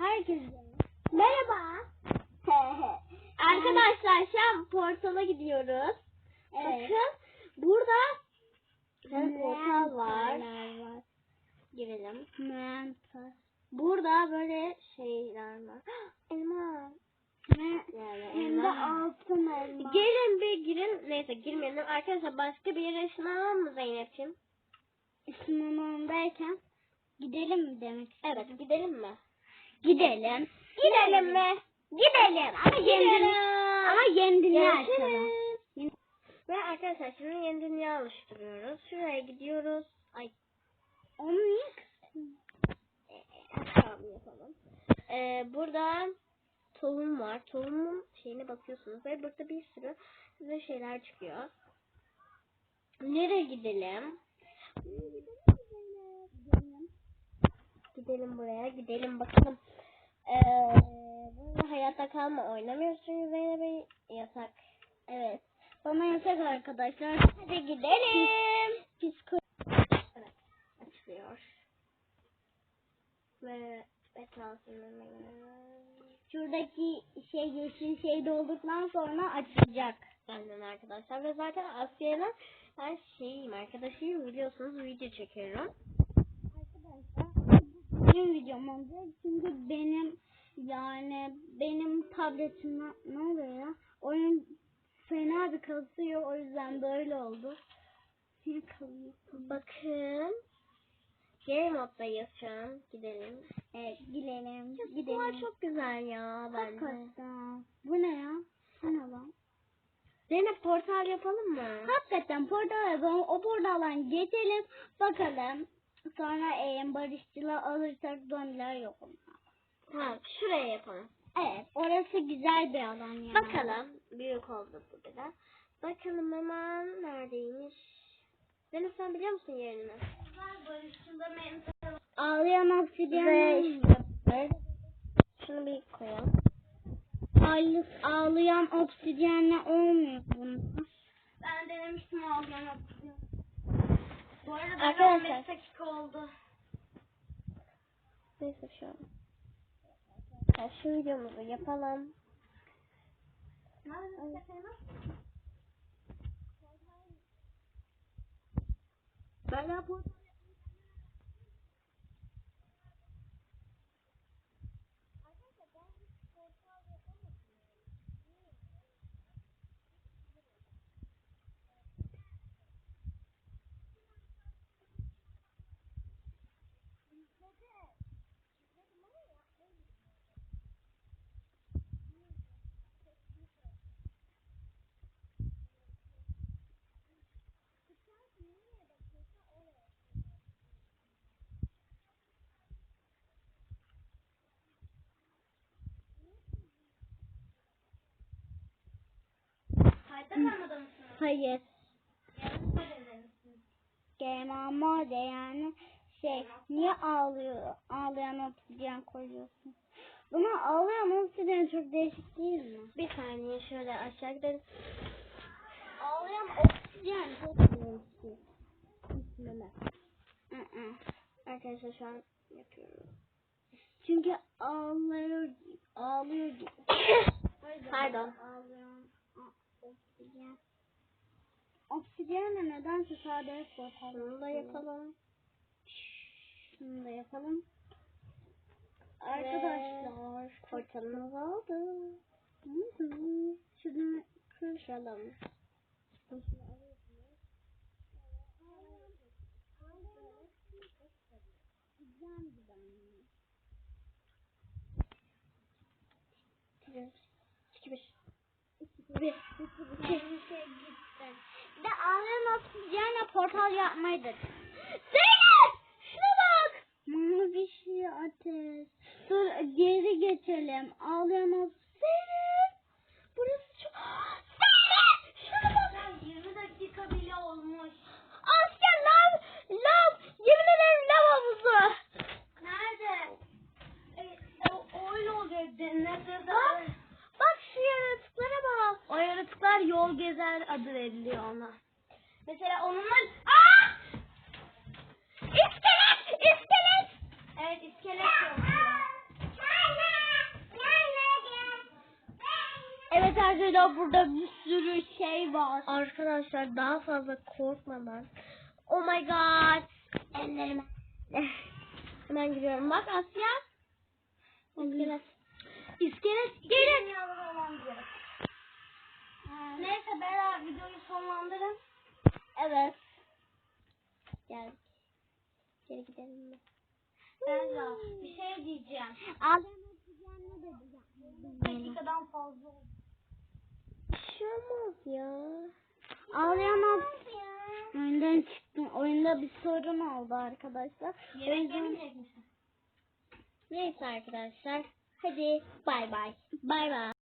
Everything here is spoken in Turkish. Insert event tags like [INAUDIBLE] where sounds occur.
Herkese merhaba. [LAUGHS] Arkadaşlar şu an portala gidiyoruz. Evet. Bakın burada bir portal var. var. Girelim. Mentor. Burada böyle şeyler var. Elma. Ne? Yani Hem de altın elma. Gelin bir girin. Neyse girmeyelim. Arkadaşlar başka bir yere ışınlanalım mı Zeynep'ciğim? Sınavındayken gidelim mi demek Evet gidelim mi? Gidelim. Gidelim mi? Gidelim. Ama yeni ama yeni dünya açalım. Ve arkadaşlar şimdi yeni dünya oluşturuyoruz. Şuraya gidiyoruz. Ay Onu niye kıstın? Tamam yapalım. Ee, burada tohum var. Tohumun şeyine bakıyorsunuz ve burada bir sürü size şeyler çıkıyor. Nereye gidelim? Gidelim buraya. Gidelim bakalım. Ee, burada hayatta kalma oynamıyoruz çünkü Zeynep'e yasak. Evet. Bana yasak arkadaşlar. Hadi gidelim. [LAUGHS] Psiko Evet. Açılıyor. Ve etrafında şuradaki şey yeşil şey dolduktan sonra açılacak. Aynen arkadaşlar ve zaten Asya'yla ben şeyim arkadaşıyım biliyorsunuz video çekiyorum. Videom olacak çünkü benim yani benim tabletim ne oluyor ya? Oyun fena bir kasıyor o yüzden böyle oldu. Kalıyor. Bakın. Game moddayız şu an. Gidelim. Evet gidelim. Gidelim. Gidelim. çok güzel ya bence. Hakikaten. Bu ne ya? Bu ne lan? Zeynep portal yapalım mı? Hakikaten portal yapalım. O portaldan geçelim. Bakalım. Sonra eğer barışçılar alırsak zombiler yok onlar. Tamam şuraya yapalım. Evet. Orası güzel bir alan yani. Bakalım. Büyük oldu bu biraz. Bakalım hemen neredeymiş. Zeynep sen biliyor musun yerini? Ağlayan obsidyen. Ve işte şunu bir koyalım. Ağlı- ağlayan obsidyenle olmuyor bunlar. Ben denemiştim ağlayan obsidyen. Bu arada Arkadaşlar. dakika oldu. An. Ya şu videomuzu yapalım. Bana bu Hayır. Game mode yani şey niye ağlıyor? Ağlayan obsidyen koyuyorsun. Buna ağlayan obsidyen çok değişik değil mi? Bir saniye şöyle aşağı gidelim. Ağlayan obsidyen çok değişik. Bismillah. Hı hı. Arkadaşlar şu an yapıyorum. Çünkü ağlıyor, ağlıyor. Pardon. Ağlayan obsidyen. Obsidyenle nedense sade portal. Şunu da yapalım. Şunu da yapalım. Arkadaşlar. Portalımız oldu. Şunu Kıralım. Bir, iki, bir. Bir, Bir de obsidyenle portal yapmayı da. Zeynep! Şuna bak! Mavi şey ateş. Dur geri geçelim. Ağlayan obsidyen. Burası çok... Zeynep! Şuna bak! 20 dakika bile olmuş. Asya lav! Lav! Yemin ederim lav havuzu. Nerede? E, o, öyle oluyor. Denizde Bak! Bak şu yaratıklara bak. O yaratıklar yol gezer adı veriliyor ona. Mesela onunla... Aa! İskelet! İskelet! Evet iskelet yapıyor. Evet arkadaşlar burada bir sürü şey var. Arkadaşlar daha fazla korkmadan. Oh my god. Ellerime. Hemen giriyorum. Bak Asya. İskelet. İskelet gelin. Neyse ben videoyu sonlandırın. Evet. Gel. Geri gidelim mi? Bera bir şey diyeceğim. dakikadan fazla oldu. Bir şey olmaz ya. Ağlayamaz. Oyundan çıktım. Oyunda bir sorun oldu arkadaşlar. Yemek yemeyecek misin? Neyse arkadaşlar. Hadi bay bay. Bay bay.